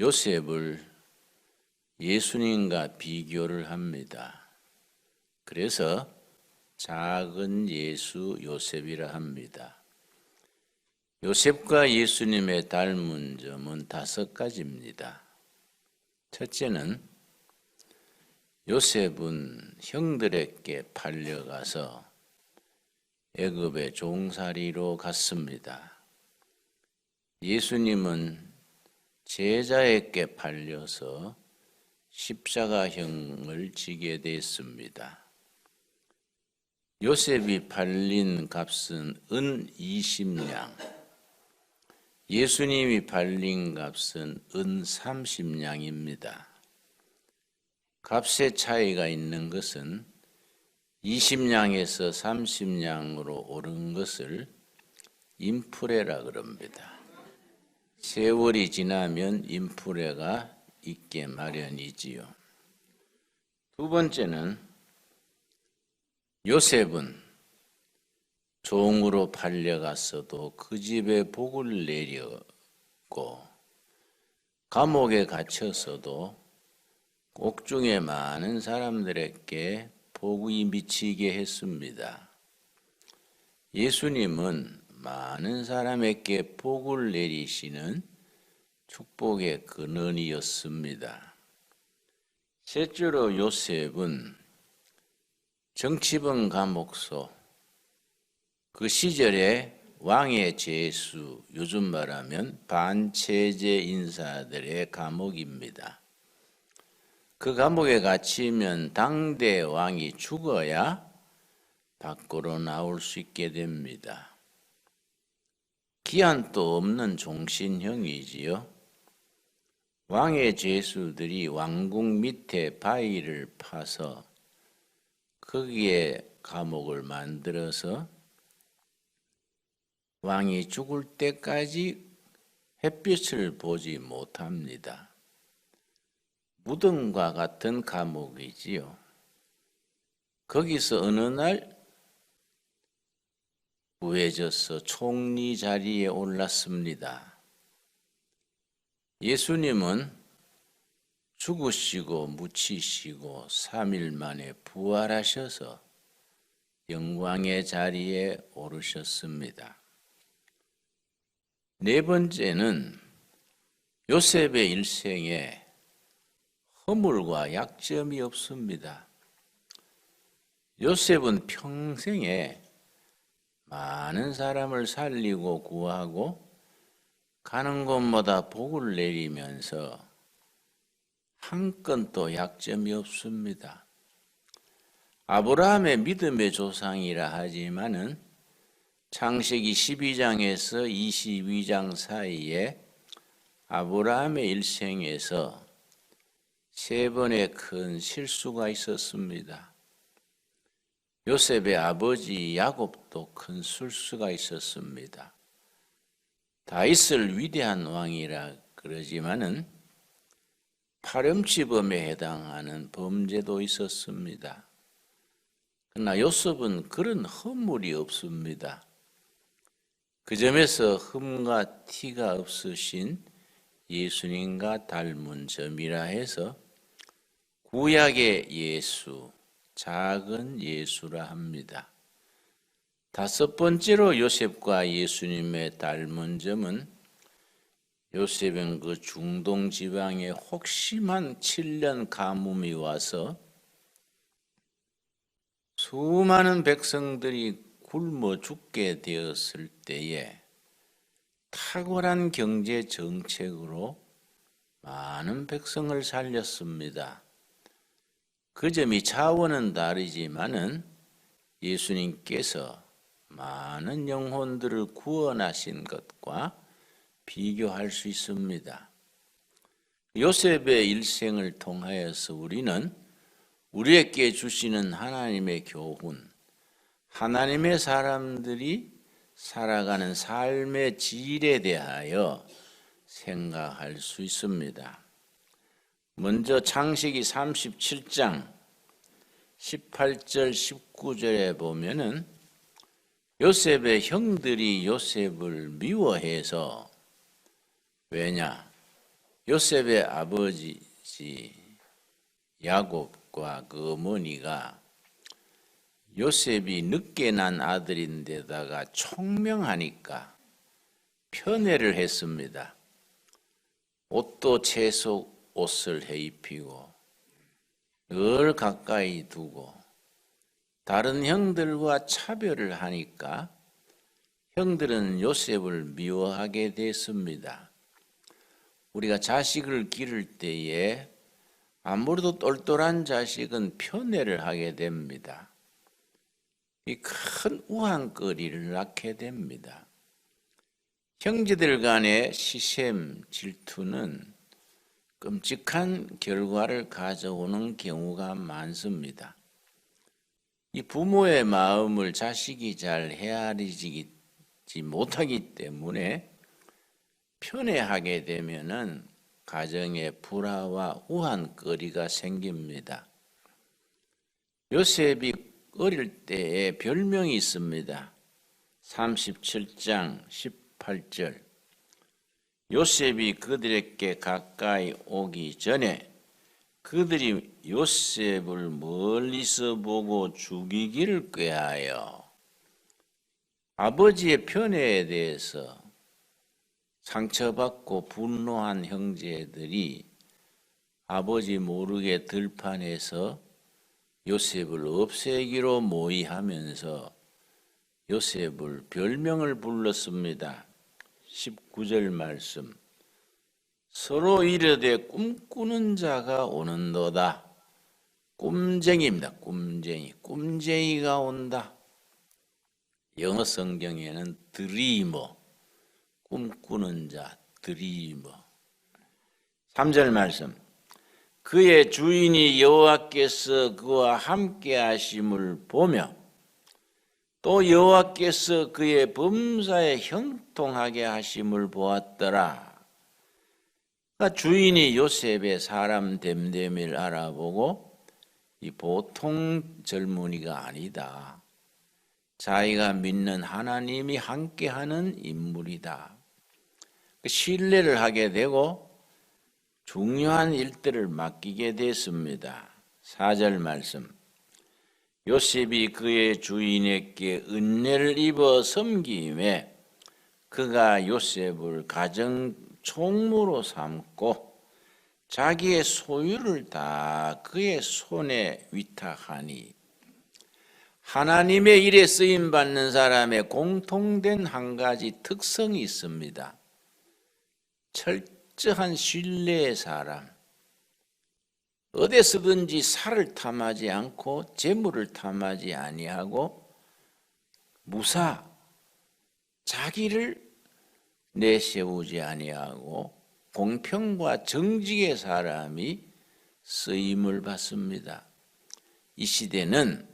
요셉을 예수님과 비교를 합니다. 그래서 작은 예수 요셉이라 합니다. 요셉과 예수님의 닮은 점은 다섯 가지입니다. 첫째는 요셉은 형들에게 팔려가서 애굽의 종살이로 갔습니다. 예수님은 제자에게 팔려서 십자가형을 지게 됐습니다. 요셉이 팔린 값은 은 20냥, 예수님이 팔린 값은 은 30냥입니다. 값의 차이가 있는 것은 20냥에서 30냥으로 오른 것을 인프레라 그럽니다. 세월이 지나면 인프레가 있게 마련이지요. 두 번째는 요셉은 종으로 팔려갔어도 그 집에 복을 내렸고 감옥에 갇혔어도 옥중에 많은 사람들에게 복이 미치게 했습니다. 예수님은 많은 사람에게 복을 내리시는 축복의 근원이었습니다. 셋째로 요셉은 정치범 감옥소 그 시절에 왕의 제수 요즘 말하면 반체제 인사들의 감옥입니다. 그 감옥에 갇히면 당대 왕이 죽어야 밖으로 나올 수 있게 됩니다. 기한도 없는 종신형이지요. 왕의 죄수들이 왕궁 밑에 바위를 파서 거기에 감옥을 만들어서 왕이 죽을 때까지 햇빛을 보지 못합니다. 무덤과 같은 감옥이지요. 거기서 어느 날 구해져서 총리 자리에 올랐습니다. 예수님은 죽으시고 묻히시고 3일 만에 부활하셔서 영광의 자리에 오르셨습니다. 네 번째는 요셉의 일생에 허물과 약점이 없습니다. 요셉은 평생에 많은 사람을 살리고 구하고 가는 곳마다 복을 내리면서 한 건도 약점이 없습니다. 아브라함의 믿음의 조상이라 하지만은 창세기 12장에서 22장 사이에 아브라함의 일생에서 세 번의 큰 실수가 있었습니다. 요셉의 아버지 야곱도 큰 실수가 있었습니다. 다윗을 위대한 왕이라 그러지만은 파렴치범에 해당하는 범죄도 있었습니다. 그러나 요셉은 그런 허물이 없습니다. 그 점에서 흠과 티가 없으신 예수님과 닮은 점이라 해서 구약의 예수, 작은 예수라 합니다. 다섯 번째로 요셉과 예수님의 닮은 점은 요셉은 그 중동 지방에 혹심한 7년 가뭄이 와서 수많은 백성들이 굶어 죽게 되었을 때에 탁월한 경제 정책으로 많은 백성을 살렸습니다. 그 점이 차원은 다르지만은 예수님께서 많은 영혼들을 구원하신 것과 비교할 수 있습니다. 요셉의 일생을 통하여서 우리는 우리에게 주시는 하나님의 교훈, 하나님의 사람들이 살아가는 삶의 질에 대하여 생각할 수 있습니다. 먼저 창세기 37장 18절 19절에 보면은 요셉의 형들이 요셉을 미워해서 왜냐? 요셉의 아버지 야곱과 그 어머니가 요셉이 늦게 난 아들인데다가 총명하니까 편애를 했습니다. 옷도 채소 옷을 해 입히고 늘 가까이 두고 다른 형들과 차별을 하니까 형들은 요셉을 미워하게 됐습니다. 우리가 자식을 기를 때에 아무래도 똘똘한 자식은 편애를 하게 됩니다. 이 큰 우한거리를 낳게 됩니다. 형제들 간의 시샘 질투는 끔찍한 결과를 가져오는 경우가 많습니다. 이 부모의 마음을 자식이 잘 헤아리지 못하기 때문에 편애하게 되면은 가정에 불화와 우한거리가 생깁니다. 요셉이 어릴 때에 별명이 있습니다. 37장 18절. 요셉이 그들에게 가까이 오기 전에 그들이 요셉을 멀리서 보고 죽이기를 꾀하여 아버지의 편애에 대해서 상처받고 분노한 형제들이 아버지 모르게 들판에서 요셉을 없애기로 모의하면서 요셉을 별명을 불렀습니다. 19절 말씀. 서로 이르되 꿈꾸는 자가 오는도다. 꿈쟁이입니다. 꿈쟁이. 꿈쟁이가 온다. 영어 성경에는 드리머, 꿈꾸는 자, 드리머. 3절 말씀. 그의 주인이 여호와께서 그와 함께 하심을 보며 또 여호와께서 그의 범사에 형통하게 하심을 보았더라. 그러니까 주인이 요셉의 사람 됨됨을 알아보고 이 보통 젊은이가 아니다. 자기가 믿는 하나님이 함께하는 인물이다. 그 신뢰를 하게 되고 중요한 일들을 맡기게 됐습니다. 4절 말씀. 요셉이 그의 주인에게 은혜를 입어 섬김에 그가 요셉을 가정 총무로 삼고 자기의 소유를 다 그의 손에 위탁하니 하나님의 일에 쓰임 받는 사람의 공통된 한 가지 특성이 있습니다. 철저한 신뢰의 사람. 어디서든지 살을 탐하지 않고 재물을 탐하지 아니하고 무사 자기를 내세우지 아니하고 공평과 정직의 사람이 쓰임을 받습니다. 이 시대는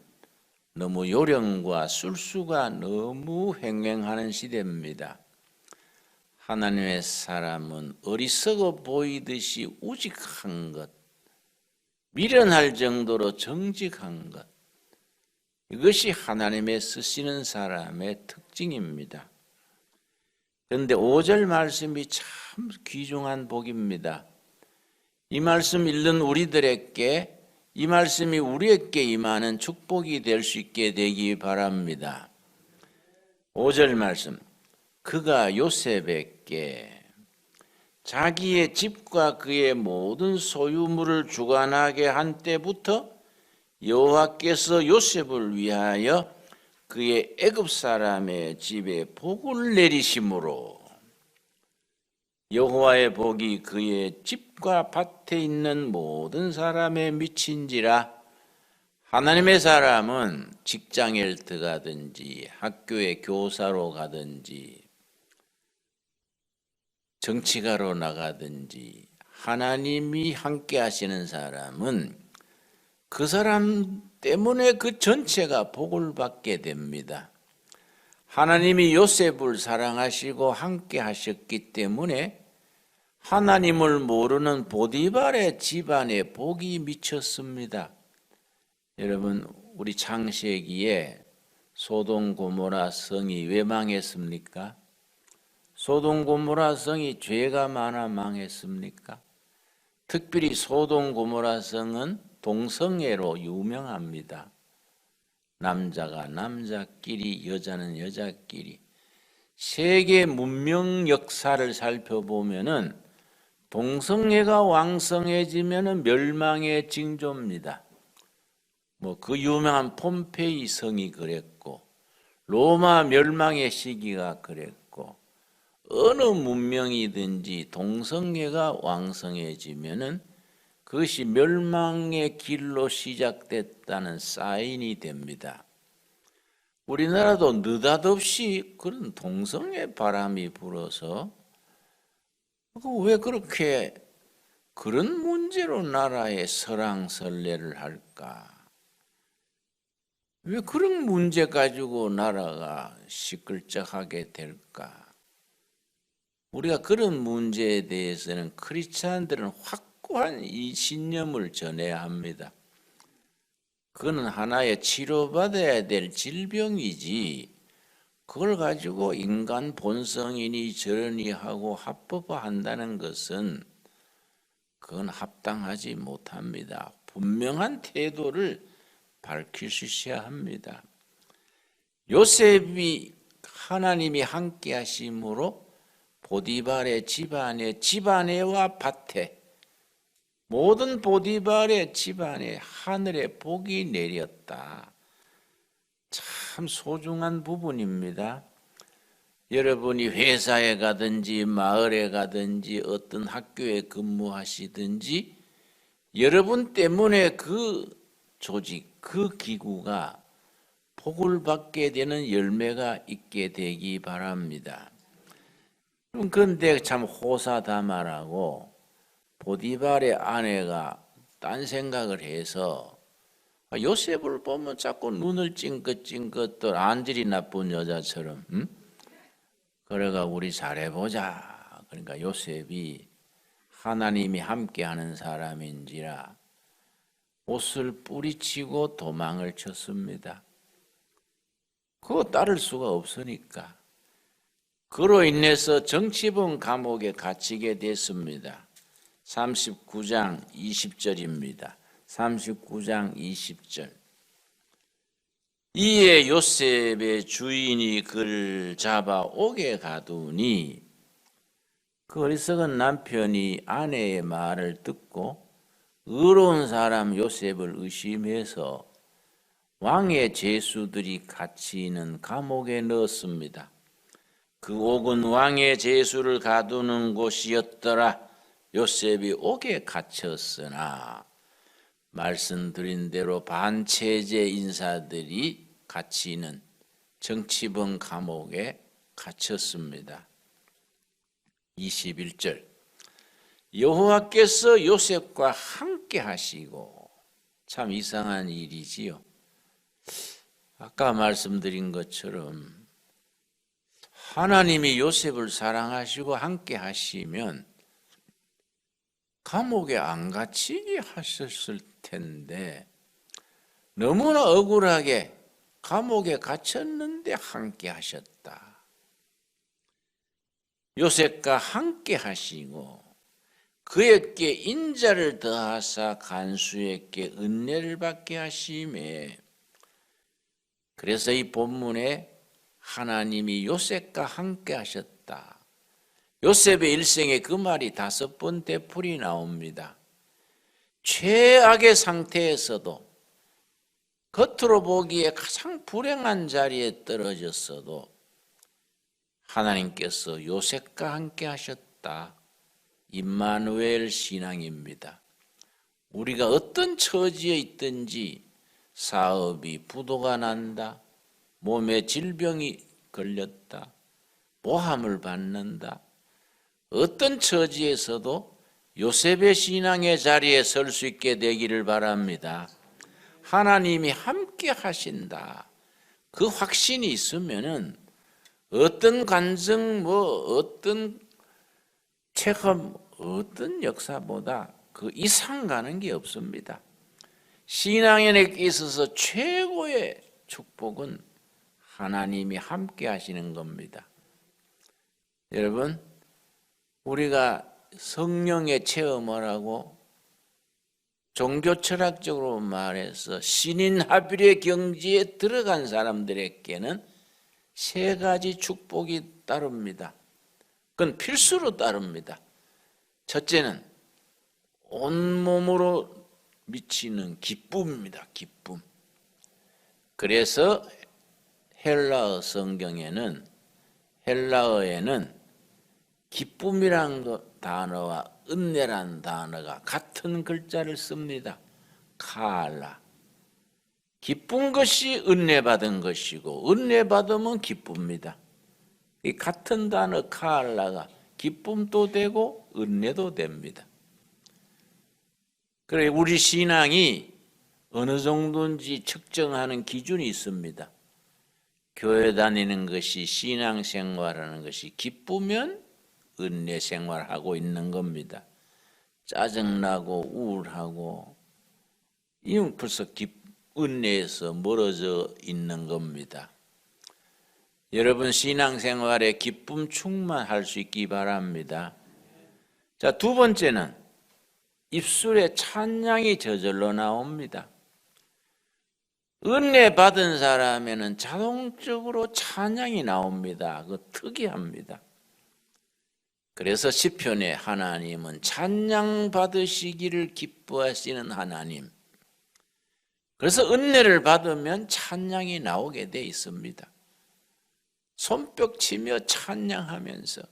너무 요령과 술수가 너무 횡행하는 시대입니다. 하나님의 사람은 어리석어 보이듯이 우직한 것, 미련할 정도로 정직한 것, 이것이 하나님의 쓰시는 사람의 특징입니다. 그런데 5절 말씀이 참 귀중한 복입니다. 이 말씀 읽는 우리들에게 이 말씀이 우리에게 임하는 축복이 될 수 있게 되기 바랍니다. 5절 말씀. 그가 요셉에게 자기의 집과 그의 모든 소유물을 주관하게 한 때부터 여호와께서 요셉을 위하여 그의 애굽 사람의 집에 복을 내리심으로 여호와의 복이 그의 집과 밭에 있는 모든 사람에 미친지라. 하나님의 사람은 직장에 들어가든지 학교에 교사로 가든지 정치가로 나가든지 하나님이 함께 하시는 사람은 그 사람 때문에 그 전체가 복을 받게 됩니다. 하나님이 요셉을 사랑하시고 함께 하셨기 때문에 하나님을 모르는 보디발의 집안에 복이 미쳤습니다. 여러분, 우리 창세기에 소동 고모라 성이 왜 망했습니까? 소동 고모라 성이 죄가 많아 망했습니까? 특별히 소동 고모라 성은 동성애로 유명합니다. 남자가 남자끼리 여자는 여자끼리 세계 문명 역사를 살펴보면은 동성애가 왕성해지면은 멸망의 징조입니다. 뭐 그 유명한 폼페이 성이 그랬고 로마 멸망의 시기가 그랬고 어느 문명이든지 동성애가 왕성해지면은 그것이 멸망의 길로 시작됐다는 사인이 됩니다. 우리나라도 느닷없이 그런 동성애 바람이 불어서 그왜 그렇게 그런 문제로 나라에 설왕설래를 할까? 왜 그런 문제 가지고 나라가 시끌적하게 될까? 우리가 그런 문제에 대해서는 크리스찬들은 확고한 이 신념을 전해야 합니다. 그거는 하나의 치료받아야 될 질병이지 그걸 가지고 인간 본성이니 저러니 하고 합법화한다는 것은 그건 합당하지 못합니다. 분명한 태도를 있어야 합니다. 요셉이 하나님이 함께 하심으로 보디발의 집안에 집안에와 밭에 모든 보디발의 집안에 하늘의 복이 내렸다. 참 소중한 부분입니다. 여러분이 회사에 가든지 마을에 가든지 어떤 학교에 근무하시든지 여러분 때문에 그 조직, 그 기구가 복을 받게 되는 열매가 있게 되기 바랍니다. 그런데 참 호사다마라고 보디발의 아내가 딴 생각을 해서 요셉을 보면 자꾸 눈을 찡긋찡긋 안질이 나쁜 여자처럼 응? 그래가 우리 잘해보자 그러니까 요셉이 하나님이 함께하는 사람인지라 옷을 뿌리치고 도망을 쳤습니다. 그거 따를 수가 없으니까 그로 인해서 정치범 감옥에 갇히게 됐습니다. 39장 20절입니다. 39장 20절. 이에 요셉의 주인이 그를 잡아 오게 가두니 그 어리석은 남편이 아내의 말을 듣고 의로운 사람 요셉을 의심해서 왕의 제수들이 있는 감옥에 넣었습니다. 그 옥은 왕의 제수를 가두는 곳이었더라. 요셉이 옥에 갇혔으나 말씀드린 대로 반체제 인사들이 있는 정치범 감옥에 갇혔습니다. 21절 여호와께서 요셉과 함께 하시고 참 이상한 일이지요. 아까 말씀드린 것처럼 하나님이 요셉을 사랑하시고 함께 하시면 감옥에 안 갇히게 하셨을 텐데 너무나 억울하게 감옥에 갇혔는데 함께 하셨다. 요셉과 함께 하시고 그에게 인자를 더하사 간수에게 은혜를 받게 하심에 그래서 이 본문에 하나님이 요셉과 함께 하셨다. 요셉의 일생에 그 말이 다섯 번 되풀이 나옵니다. 최악의 상태에서도 겉으로 보기에 가장 불행한 자리에 떨어졌어도 하나님께서 요셉과 함께 하셨다. 임마누엘 신앙입니다. 우리가 어떤 처지에 있든지 사업이 부도가 난다. 몸에 질병이 걸렸다. 모함을 받는다. 어떤 처지에서도 요셉의 신앙의 자리에 설 수 있게 되기를 바랍니다. 하나님이 함께 하신다. 그 확신이 있으면은 어떤 간증, 뭐 어떤 체험, 어떤 역사보다 그 이상 가는 게 없습니다. 신앙인에게 있어서 최고의 축복은 하나님이 함께 하시는 겁니다. 여러분, 우리가 성령의 체험을 하고 종교 철학적으로 말해서 신인 합일의 경지에 들어간 사람들에게는 세 가지 축복이 따릅니다. 그건 필수로 따릅니다. 첫째는 온몸으로 미치는 기쁨입니다. 기쁨. 그래서 헬라어 성경에는 헬라어에는 기쁨이란 단어와 은혜란 단어가 같은 글자를 씁니다. 카알라. 기쁜 것이 은혜 받은 것이고 은혜 받으면 기쁩니다. 이 같은 단어 카알라가 기쁨도 되고 은혜도 됩니다. 그래 우리 신앙이 어느 정도인지 측정하는 기준이 있습니다. 교회 다니는 것이 신앙 생활하는 것이 기쁘면 은혜 생활하고 있는 겁니다. 짜증나고 우울하고 이건 벌써 기, 은혜에서 멀어져 있는 겁니다. 여러분 신앙생활에 기쁨 충만할 수 있기 바랍니다. 자, 두 번째는 입술에 찬양이 저절로 나옵니다. 은혜 받은 사람에는 자동적으로 찬양이 나옵니다. 그 특이합니다. 그래서 시편에 하나님은 찬양 받으시기를 기뻐하시는 하나님. 그래서 은혜를 받으면 찬양이 나오게 돼 있습니다. 손뼉 치며 찬양하면서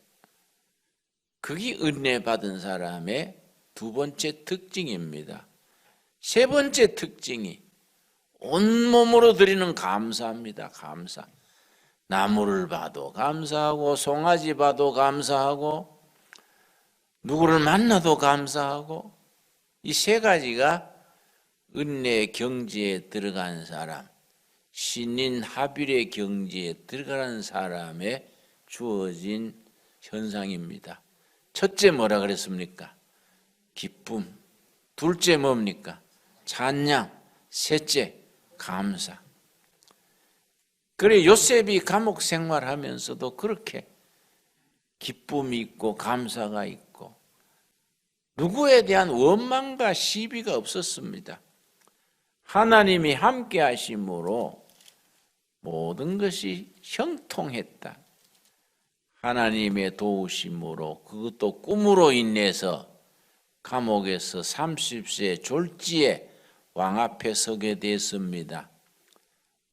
그게 은혜 받은 사람의 두 번째 특징입니다. 세 번째 특징이 온몸으로 드리는 감사합니다. 감사. 나무를 봐도 감사하고 송아지 봐도 감사하고 누구를 만나도 감사하고 이 세 가지가 은혜 경지에 들어간 사람, 신인 합일의 경지에 들어가는 사람의 주어진 현상입니다. 첫째 뭐라 그랬습니까? 기쁨. 둘째 뭡니까? 찬양. 셋째 감사. 그래 요셉이 감옥 생활하면서도 그렇게 기쁨이 있고 감사가 있고 누구에 대한 원망과 시비가 없었습니다. 하나님이 함께 하심으로 모든 것이 형통했다. 하나님의 도우심으로 그것도 꿈으로 인해서 감옥에서 30세 졸지에 왕 앞에 서게 됐습니다.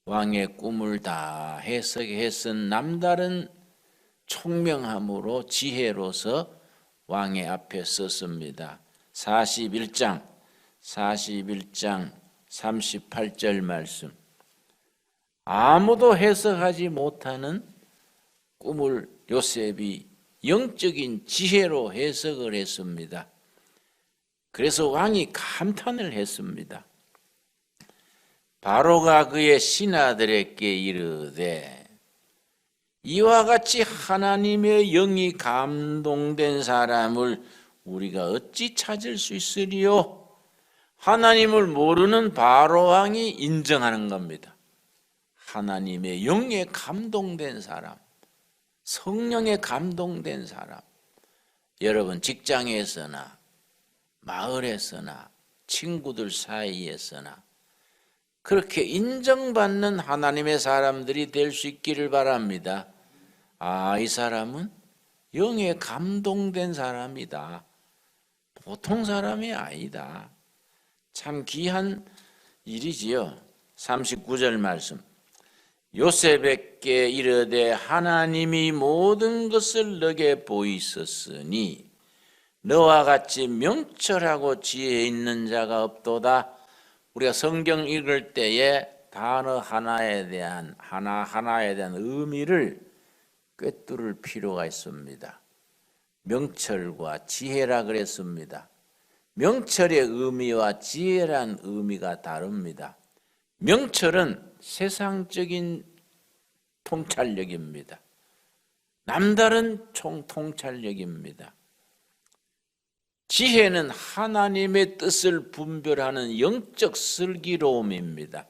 왕의 꿈을 다 해석했은 남다른 총명함으로 지혜로서 왕의 앞에 섰습니다. 41장 41장 38절 말씀 아무도 해석하지 못하는 꿈을 요셉이 영적인 지혜로 해석을 했습니다. 그래서 왕이 감탄을 했습니다. 바로가 그의 신하들에게 이르되 이와 같이 하나님의 영이 감동된 사람을 우리가 어찌 찾을 수 있으리요? 하나님을 모르는 바로 왕이 인정하는 겁니다. 하나님의 영에 감동된 사람, 성령에 감동된 사람, 여러분 직장에서나 마을에서나 친구들 사이에서나 그렇게 인정받는 하나님의 사람들이 될 수 있기를 바랍니다. 아, 이 사람은 영에 감동된 사람이다. 보통 사람이 아니다. 참 귀한 일이지요. 39절 말씀. 요셉에게 이르되 하나님이 모든 것을 너게 보이셨으니 너와 같이 명철하고 지혜 있는 자가 없도다. 우리가 성경 읽을 때에 단어 하나에 대한 하나 하나에 대한 의미를 꿰뚫을 필요가 있습니다. 명철과 지혜라 그랬습니다. 명철의 의미와 지혜란 의미가 다릅니다. 명철은 세상적인 통찰력입니다. 남다른 총 통찰력입니다. 지혜는 하나님의 뜻을 분별하는 영적 슬기로움입니다.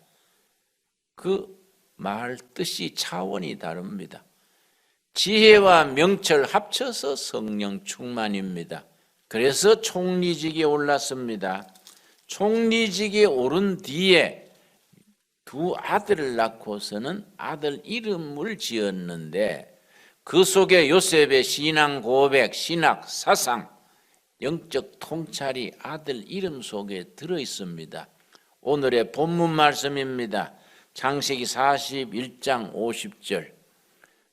그 말 뜻이 차원이 다릅니다. 지혜와 명철 합쳐서 성령 충만입니다. 그래서 총리직에 올랐습니다. 총리직에 오른 뒤에 두 아들을 낳고서는 아들 이름을 지었는데 그 속에 요셉의 신앙 고백, 신학, 사상, 영적 통찰이 아들 이름 속에 들어 있습니다. 오늘의 본문 말씀입니다. 창세기 41장 50절.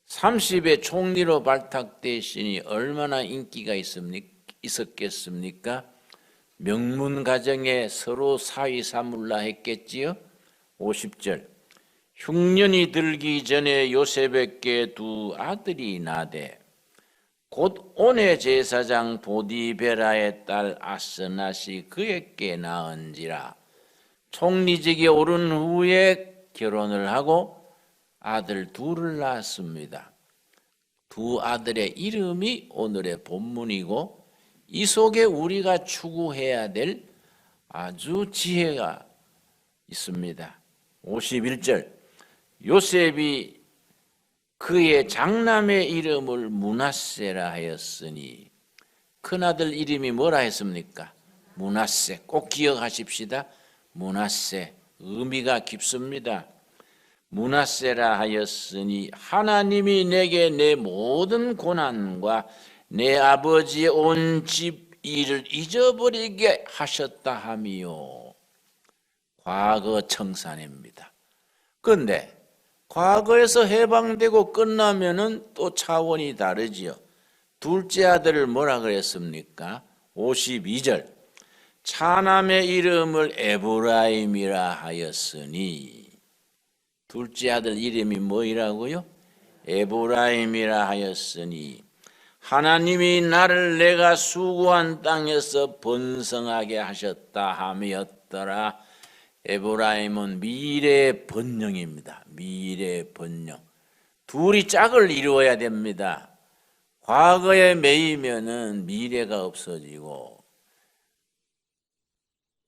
30의 총리로 발탁되시니 얼마나 인기가? 있었겠습니까? 명문 가정에 서로 사위 삼을라 했겠지요. 50절. 흉년이 들기 전에 요셉에게 두 아들이 나되 곧 온의 제사장 보디베라의 딸 아스낫이 그에게 낳은지라 총리직에 오른 후에 결혼을 하고 아들 둘을 낳았습니다. 두 아들의 이름이 오늘의 본문이고 이 속에 우리가 추구해야 될 아주 지혜가 있습니다. 51절 요셉이 그의 장남의 이름을 문하세라 하였으니 큰아들 이름이 뭐라 했습니까? 문하세 꼭 기억하십시다. 문하세 의미가 깊습니다. 문하세라 하였으니 하나님이 내게 내 모든 고난과 내 아버지의 온 집 일을 잊어버리게 하셨다 함이요. 과거 청산입니다. 그런데 과거에서 해방되고 끝나면은 또 차원이 다르지요. 둘째 아들을 뭐라 그랬습니까? 52절. 차남의 이름을 에브라임이라 하였으니 둘째 아들 이름이 뭐이라고요? 에브라임이라 하였으니 하나님이 나를 내가 수고한 땅에서 번성하게 하셨다 함이었더라. 에브라임은 미래의 번영입니다. 미래의 번영. 둘이 짝을 이루어야 됩니다. 과거에 매이면은 미래가 없어지고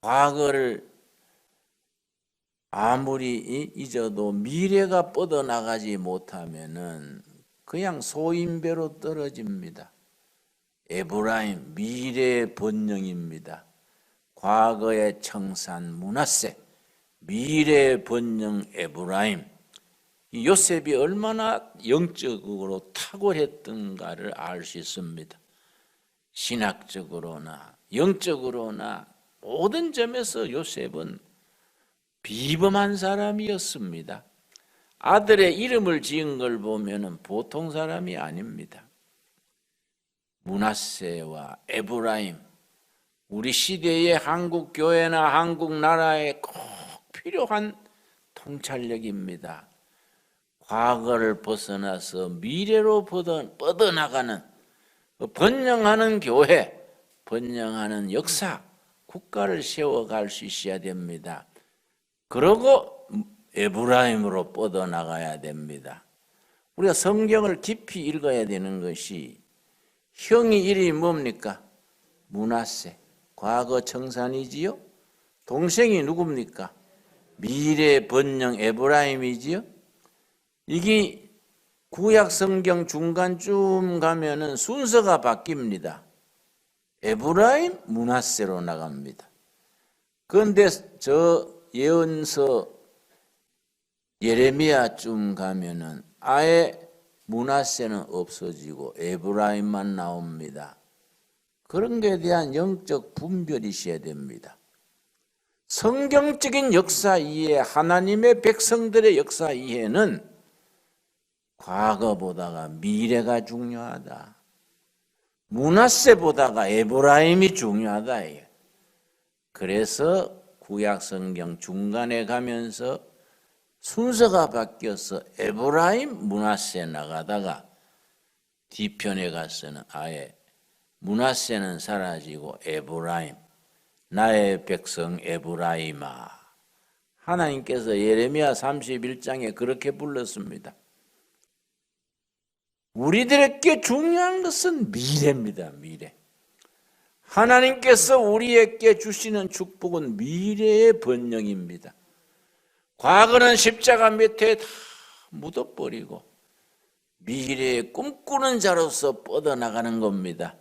과거를 아무리 이- 잊어도 미래가 뻗어나가지 못하면은 그냥 소인배로 떨어집니다. 에브라임 미래의 번영입니다. 과거의 청산 문화세 미래의 번영 에브라임 이 요셉이 얼마나 영적으로 탁월했던가를 알 수 있습니다. 신학적으로나 영적으로나 모든 점에서 요셉은 비범한 사람이었습니다. 아들의 이름을 지은 걸 보면은 보통 사람이 아닙니다. 문하세와 에브라임, 우리 시대의 한국 교회나 한국 나라에 꼭 필요한 통찰력입니다. 과거를 벗어나서 미래로 뻗어, 뻗어나가는 그 번영하는 교회, 번영하는 역사, 국가를 세워갈 수 있어야 됩니다. 그러고 에브라임으로 뻗어나가야 됩니다. 우리가 성경을 깊이 읽어야 되는 것이 형이 이름이 뭡니까? 문하세. 과거 청산이지요? 동생이 누굽니까? 미래 번영 에브라임이지요? 이게 구약 성경 중간쯤 가면은 순서가 바뀝니다. 에브라임 문하세로 나갑니다. 그런데 저 예언서 예레미야쯤 가면은 아예 문하세는 없어지고 에브라임만 나옵니다. 그런 것에 대한 영적 분별이 있어야 됩니다. 성경적인 역사 이해, 하나님의 백성들의 역사 이해는 과거보다가 미래가 중요하다. 문하세보다가 에브라임이 중요하다. 그래서 구약 성경 중간에 가면서 순서가 바뀌어서 에브라임 문하세 나가다가 뒤편에 가서는 아예 문하세는 사라지고 에브라임 나의 백성 에브라임아 하나님께서 예레미야 31장에 그렇게 불렀습니다. 우리들에게 중요한 것은 미래입니다. 미래. 하나님께서 우리에게 주시는 축복은 미래의 번영입니다. 과거는 십자가 밑에 다 묻어버리고 미래의 꿈꾸는 자로서 뻗어나가는 겁니다.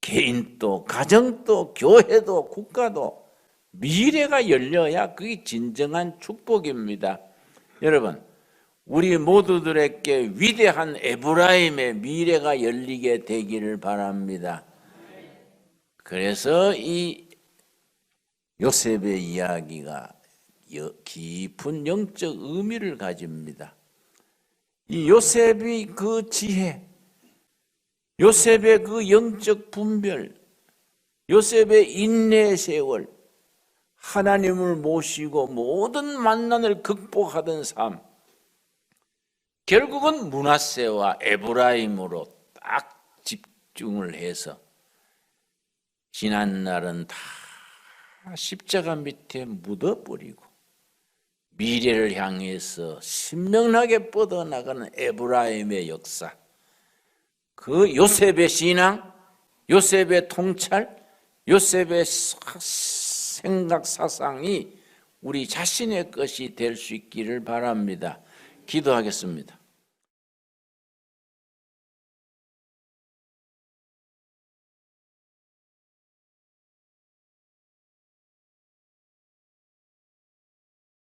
개인도, 가정도, 교회도, 국가도 미래가 열려야 그게 진정한 축복입니다. 여러분, 우리 모두들에게 위대한 에브라임의 미래가 열리게 되기를 바랍니다. 그래서 이 요셉의 이야기가 여- 깊은 영적 의미를 가집니다. 이 요셉이 그 지혜, 요셉의 그 영적 분별, 요셉의 인내 세월, 하나님을 모시고 모든 만난을 극복하던 삶, 결국은 문하세와 에브라임으로 딱 집중을 해서 지난 날은 다 십자가 밑에 묻어버리고 미래를 향해서 신명나게 뻗어나가는 에브라임의 역사, 그 요셉의 신앙, 요셉의 통찰, 요셉의 사- 생각 사상이 우리 자신의 것이 될 수 있기를 바랍니다. 기도하겠습니다.